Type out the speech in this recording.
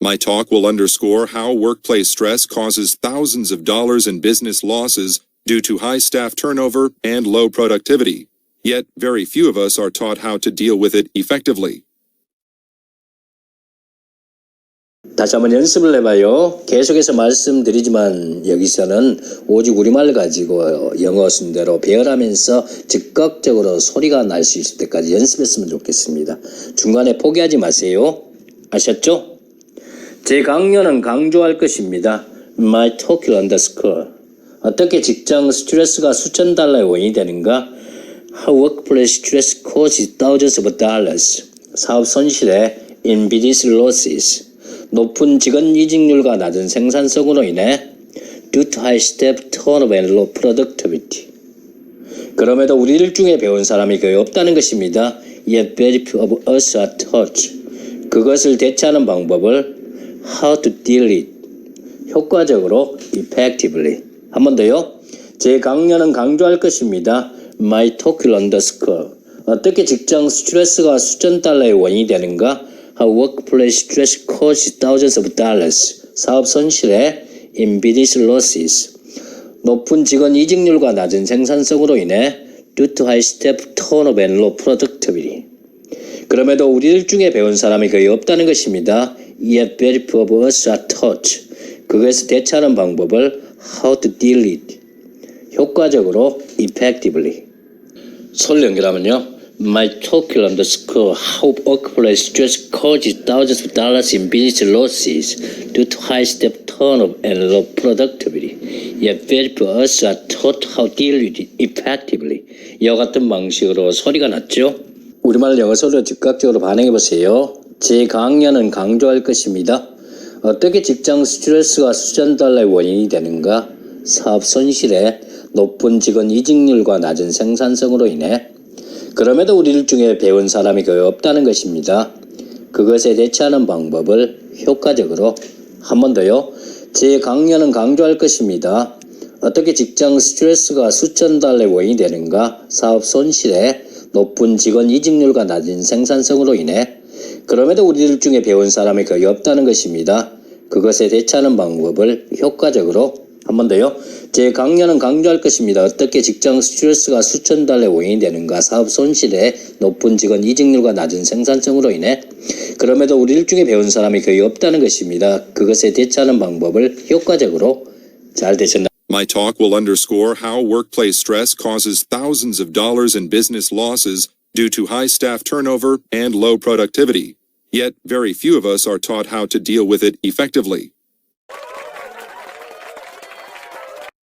My talk will underscore how workplace stress causes thousands of dollars in business losses due to high staff turnover and low productivity. Yet, very few of us are taught how to deal with it effectively. 다시 한번 연습을 해봐요. 계속해서 말씀드리지만 여기서는 오직 우리말 가지고 영어 순대로 배열하면서 즉각적으로 소리가 날 수 있을 때까지 연습했으면 좋겠습니다. 중간에 포기하지 마세요. 아셨죠? 제 강연은 강조할 것입니다. My talk underscore. 어떻게 직장 스트레스가 수천 달러의 원인이 되는가? How workplace stress causes thousands of dollars. 사업 손실에 in business losses. 높은 직원 이직률과 낮은 생산성으로 인해 due to high staff turnover and low productivity. 그럼에도 우리들 중에 배운 사람이 거의 없다는 것입니다. Yet very few of us are taught. 그것을 대처하는 방법을 how to deal it. 효과적으로 effectively. 한 번 더요. 제 강연은 강조할 것입니다. My talk underscore. 어떻게 직장 스트레스가 수천 달러의 원인이 되는가? How workplace stress causes thousands of dollars. 사업 손실에 in business losses. 높은 직원 이직률과 낮은 생산성으로 인해 due to high staff turnover and low productivity. 그럼에도 우리들 중에 배운 사람이 거의 없다는 것입니다. Yet very few of us are taught. 그것을 대처하는 방법을 how to deal it. 효과적으로 effectively. 소리 연결하면요. My talk underscore how workplace stress causes thousands of dollars in business losses due to high staff turnover and low productivity. Yet very few of us are taught how to deal with it effectively. 이와 같은 방식으로 소리가 났죠. 우리말 영어 소리로 즉각적으로 반응해 보세요. 제 강연은 강조할 것입니다. 어떻게 직장 스트레스가 수천 달러의 원인이 되는가? 사업 손실에 높은 직원 이직률과 낮은 생산성으로 인해 그럼에도 우리들 중에 배운 사람이 거의 없다는 것입니다. 그것에 대처하는 방법을 효과적으로 한 번 더요. 제 강연은 강조할 것입니다. 어떻게 직장 스트레스가 수천 달러의 원인이 되는가? 사업 손실에 높은 직원 이직률과 낮은 생산성으로 인해 그럼에도 우리들 중에 배운 사람이 거의 없다는 것입니다. 그것에 대처하는 방법을 효과적으로 한 번 더요. 제 강연은 강조할 것입니다. 어떻게 직장 스트레스가 수천 달러의 원인이 되는가? 사업 손실에 높은 직원 이직률과 낮은 생산성으로 인해 그럼에도 우리들 중에 배운 사람이 거의 없다는 것입니다. 그것에 대처하는 방법을 효과적으로 잘 되셨나요? My talk will underscore how workplace stress causes thousands of dollars in business losses due to high staff turnover and low productivity. Yet, very few of us are taught how to deal with it effectively.